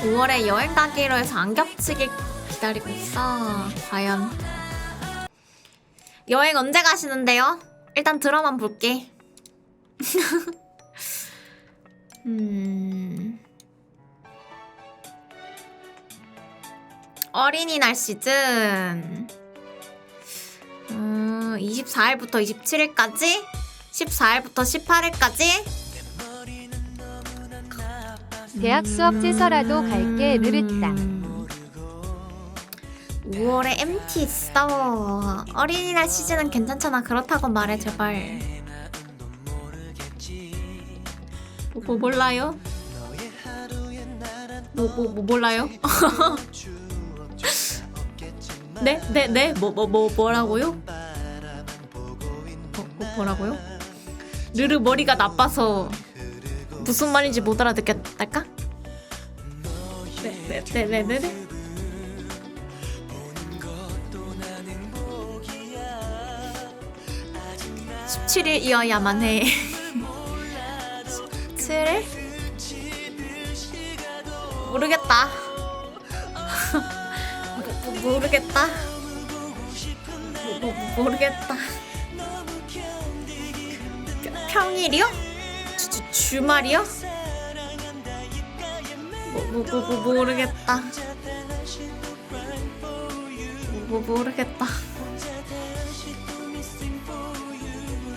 5월에 여행 가기로 해서 안 겹치게 기다리고 있어. 과연 여행 언제 가시는데요? 일단 들어만 볼게. 음. 어린이날 시즌. 음, 24일부터 27일까지? 14일부터 18일까지? 대학 수업지서라도 갈게 느릿다. 5월에 MT 있어. 어린이날 시즌은 괜찮잖아. 그렇다고 말해 제발. 뭐, 뭐 몰라요? 뭐, 뭐, 뭐 몰라요? 네? 네? 네? 뭐, 뭐, 뭐, 뭐라고요? 뭐, 뭐, 뭐라고요? 르르 머리가 나빠서 무슨 말인지 못 알아듣겠달까? 네, 네, 네, 네. (17일) 이어야만 해 (17일) 모르겠다 모- 모- 모르겠다 모- 모- 모르겠다 평- 평일이요? 주말이요? 뭐, 뭐, 뭐, 뭐, 모르겠다 뭐, 뭐, 모르겠다